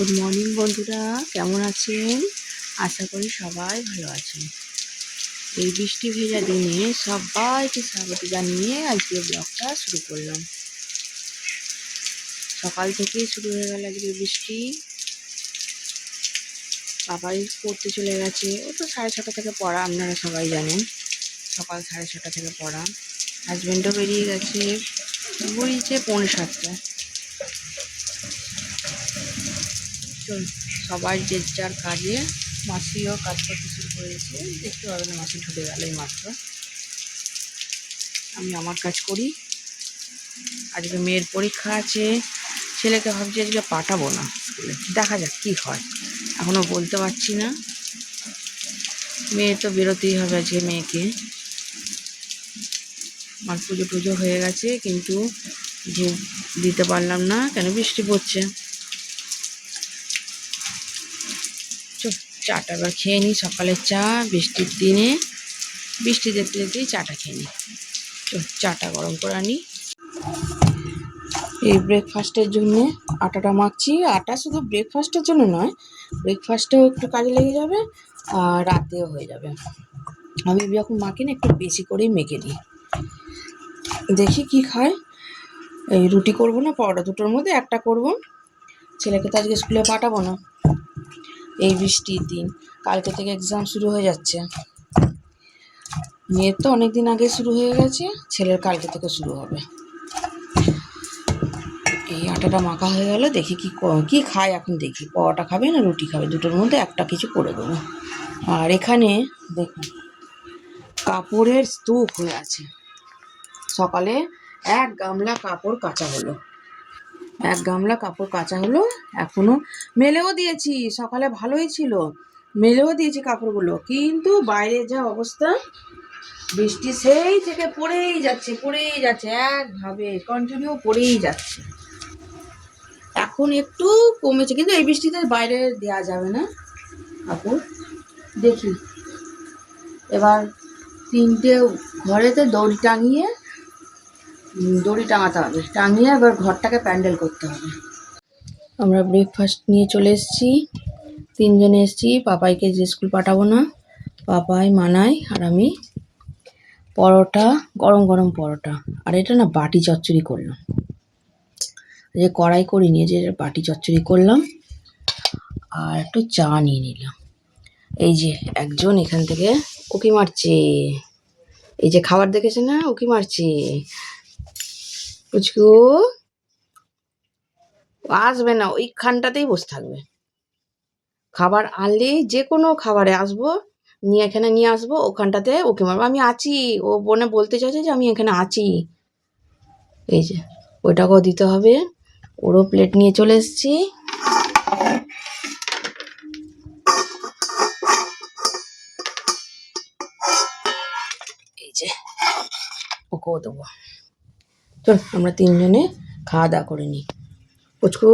Good morning বন্ধুরা। কেমন আছেন? আশা করি সবাই ভালো আছেন। এই বৃষ্টি ভেজা দিনে সবাইকে স্বাগত জানিয়ে আজকে ব্লগটা শুরু করলাম। সকাল থেকেই শুরু হয়ে গেল আজকে বৃষ্টি। বাবাই পড়তে চলে গেছে। ও তো সাড়ে ছটা থেকে পড়া, আপনারা সবাই জানেন। সকাল সাড়ে ছটা থেকে পড়া। হাজব্যান্ডও বেরিয়ে গেছে। বেরিয়েছে পৌনে সাতটা চল সবাই যে যার কাজে মাসিও কাজ করতে শুরু করেছে, দেখতে পাবে না মাসি ঢুকে গেল এই মাত্র। আমি আমার কাজ করি। আজকে মেয়ের পরীক্ষা আছে, ছেলেকে ভাবছি আজকে পাঠাবো না স্কুলে। দেখা যাক কি হয়। এখনও বলতে পারছি না। মেয়ে তো বেরোতেই হবে আজকে মেয়েকে। আমার পুজো টুজো হয়ে গেছে, কিন্তু দিতে পারলাম না, কেন বৃষ্টি পড়ছে? চল চাটা এবার খেয়ে নিই, সকালের চা, বৃষ্টির দিনে। বৃষ্টি দেখতে দেখতেই চাটা খেয়ে নিই। চল চাটা গরম করে আনি। এই ব্রেকফাস্টের জন্য আটাটা মাখছি। আটা শুধু ব্রেকফাস্টের জন্য নয় ব্রেকফাস্টেও একটু কাজে লেগে যাবে, আর রাতেও হয়ে যাবে। আমি যখন মাখি না, একটু বেশি করেই মেখে দিই দেখি কি খায়। এই রুটি করব না, পরোটা দুটোর মধ্যে একটা করব। ছেলেকে তো আজকে স্কুলে পাঠাবো না। এই বৃষ্টির দিন। কালকে থেকে এক্সাম শুরু হয়ে যাচ্ছে। মেয়ের তো অনেক দিন আগে শুরু হয়ে গেছে, ছেলের কালকে থেকে শুরু হবে। এই আটাটা মাখা হয়ে গেল, দেখি কি, ক- খায় এখন দেখি। পরোটা খাবে না রুটি খাবে? দুটোর মধ্যে একটা কিছু করে দেবো। আর এখানে দেখুন, কাপড়ের স্তূপ হয়ে আছে। সকালে এক গামলা কাপড় কাচা হলো। এক গামলা কাপড় কাচা হলো, এখনও মেলেও দিয়েছি, সকালে ভালোই ছিল, মেলেও দিয়েছি কাপড়গুলো, কিন্তু বাইরে যা অবস্থা, বৃষ্টি সেই থেকে পড়েই যাচ্ছে পড়েই যাচ্ছে, একভাবে কন্টিনিউ পড়েই যাচ্ছে। এখন একটু কমেছে, কিন্তু এই বৃষ্টিতে বাইরে দেওয়া যাবে না, কাপড়। দেখি, এবার তিনটে ঘরেতে দড়ি টাঙিয়ে দড়ি টাঙাতে হবে। টাঙিয়ে এবার ঘরটাকে প্যান্ডেল করতে হবে। আমরা ব্রেকফাস্ট নিয়ে চলে এসেছি। তিনজনে এসেছি। পাপাইকে যে স্কুল পাঠাবো না, পাপাই, মানাই আর আমি। পরোটা, গরম গরম পরোটা। আর এটা না বাটি চচ্চড়ি করলাম। যে কড়াই করিনি এই যে বাটি চচ্চড়ি করলাম আর একটু চা নিয়ে নিলাম। এই যে একজন এখান থেকে উকি মারছে। এই যে খাবার দেখেছে না? উকি মারছে। পুচকু। আসবে না, ওইখানটাতেই বসে থাকবে। খাবার আনলেই যে কোনো খাবারে আসব, নিয়ে এখানে নিয়ে আসব, ওখানটাতে ওকে মারবো। আমি আছি, ও বোনে বলতে চাইছে যে আমি এখানে আছি। এই যে, ওইটাকেও দিতে হবে। ওরও প্লেট নিয়ে চলে এসেছি। এই যে, ওকেও দেবো। চল, আমরা তিনজনে খাওয়া দাওয়া করে নিই। পুচকু।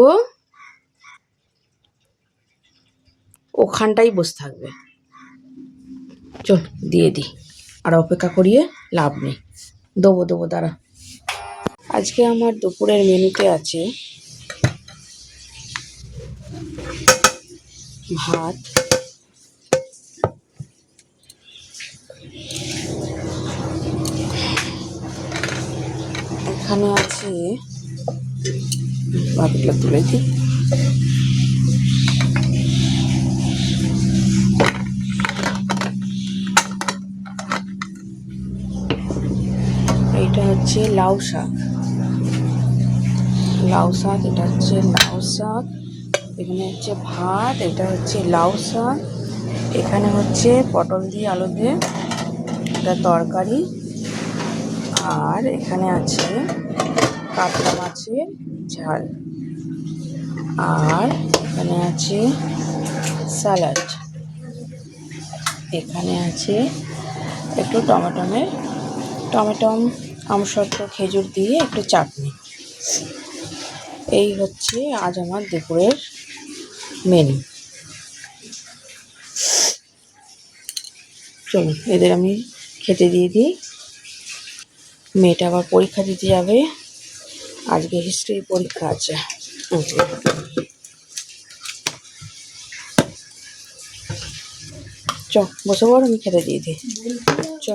ওখানটাই বসে থাকবে। চল, দিয়ে দিই। আর অপেক্ষা করিয়ে লাভ নেই। দেবো দেবো, দাঁড়া। আজকে আমার দুপুরের মেনুতে আছে ভাত এখানে আছে। বাকিগুলো তুলে দিই। এইটা হচ্ছে লাউ শাক। লাউ শাক, এটা হচ্ছে লাউ শাক। এখানে হচ্ছে ভাত, এটা হচ্ছে লাউ শাক। এখানে হচ্ছে পটল দিয়ে আলু দিয়ে। এটা তরকারি। আর এখানে আছে কাতলা মাছের ঝাল। আর এখানে আছে স্যালাড। এখানে আছে একটু টমেটমের, টমেটম আমসত্ব খেজুর দিয়ে একটু চাটনি। এই হচ্ছে আজ আমার দুপুরের মেনু চলুন, এদের আমি খেতে দিয়ে দিই। মেয়েটা আবার পরীক্ষা দিতে যাবে। আজকে হিস্ট্রির পরীক্ষা আছে। চ, বসে বড় আমি খেতে দিয়ে দিই। চ।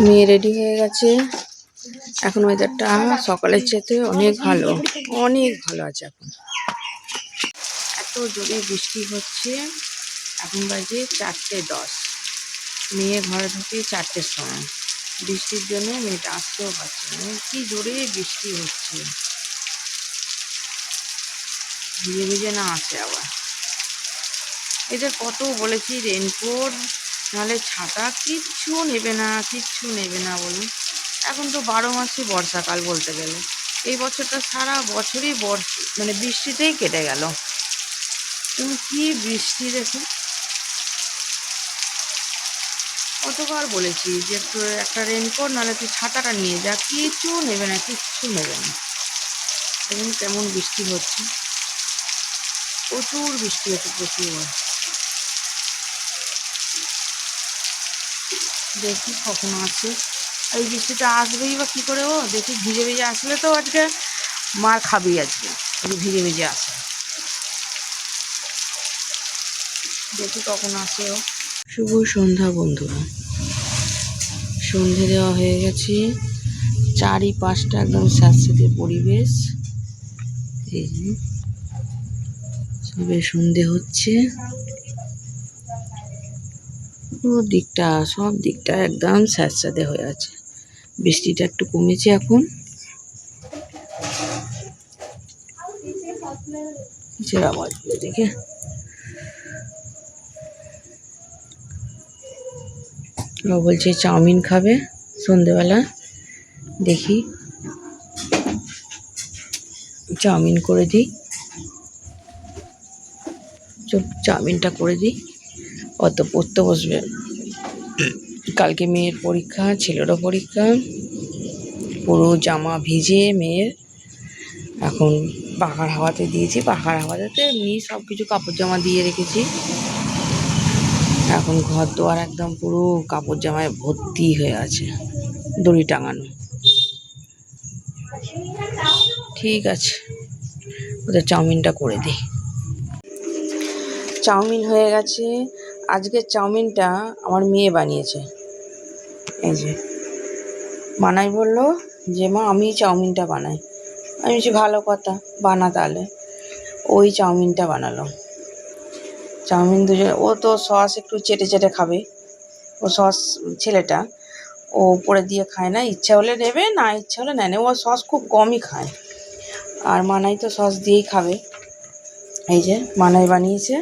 মেয়ে রেডি হয়ে গেছে। এখন ওয়েদারটা সকালের চেতে অনেক ভালো। অনেক ভালো আছে এখন। এত জোরে বৃষ্টি হচ্ছে। এখন বাজে চারটে দশ। মেয়ে ঘরে ঢুকে চারটের সময়। বৃষ্টির জন্য মেয়েটা আসতেও পারছে না। মানে কি জোরে বৃষ্টি হচ্ছে। ভিজে ভিজে না আসে আবার। এদের কত বলেছি রেনকোট নাহলে ছাতা, কিচ্ছু নেবে না, কিচ্ছু নেবে না বলুন। এখন তো বারো মাসই বর্ষাকাল বলতে গেলে। এই বছরটা সারা বছরই বর্ষ মানে বৃষ্টিতেই কেটে গেল। তুমি কি বৃষ্টি দেখো কতবার বলেছি যে একটা রেনকোট নাহলে তুই ছাতাটা নিয়ে যা, কিছু নেবে না, কিচ্ছু নেবে না। দেখুন কেমন বৃষ্টি হচ্ছে। প্রচুর বৃষ্টি হচ্ছে, প্রচুর। দেখি কখন আর এই বৃষ্টিটা আসবেই বা কী করে ও? দেখি ভিজে ভিজে আসলে তো আজকে মার খাবি আজকে। ভিজে ভিজে আসে। দেখি কখন আসে ও। শুভ সন্ধ্যা, বন্ধুরা। সন্ধে দেওয়া হয়ে গেছে। চারি পাঁচটা একদম স্যাঁতস্যাঁতে পরিবেশ। সবে সন্ধে হচ্ছে। পুরো দিকটা, সব দিকটা একদম স্যাঁতস্যাঁতে হয়ে আছে। বৃষ্টিটা একটু কমেছে এখন। দেখে। ও বলছে চাউমিন খাবে সন্ধেবেলা, দেখি। চাউমিন করে দিই। চাউমিনটা করে দিই। অত পড়তে বসবে কালকে মেয়ের পরীক্ষা, ছেলেরও পরীক্ষা। পুরো জামা ভিজে মেয়ের। এখন পাখার হাওয়াতে দিয়েছি, পাখার হাওয়াতে এমনি সব কিছু কাপড় জামা দিয়ে রেখেছি। এখন ঘর দোয়ার একদম পুরো কাপড় জামায় ভর্তি হয়ে আছে, দড়ি টাঙানো। ঠিক আছে, ওদের চাউমিনটা করে দিই। চাউমিন হয়ে গেছে আজকের চাউমিনটা আমার মেয়ে বানিয়েছে। এই যে মানাই বলল যে, মা আমি চাউমিনটা বানাই। আমি বলছি, ভালো কথা, বানা তাহলে। ওই চাউমিনটা বানালো। চাউমিন দুজন, ও তো সস একটু চেটে চেটে খাবে, ও সস ছেলেটা, ও উপরে দিয়ে খায় না, ইচ্ছা হলে নেবে, না ইচ্ছা হলে নেয় ও সস খুব কমই খায়। আর মানাই তো সস দিয়েই খাবে। এই যে মানাই বানিয়েছে,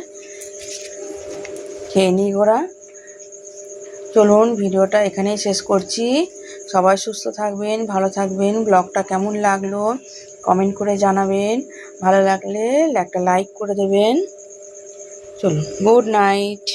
খেয়ে নিই ওরা। চলুন, ভিডিওটা এখানেই শেষ করছি। সবাই সুস্থ থাকবেন, ভালো থাকবেন। ব্লগটা কেমন লাগল, কমেন্ট করে জানাবেন। ভালো লাগলে একটা লাইক করে দেবেন। চলুন গুড নাইট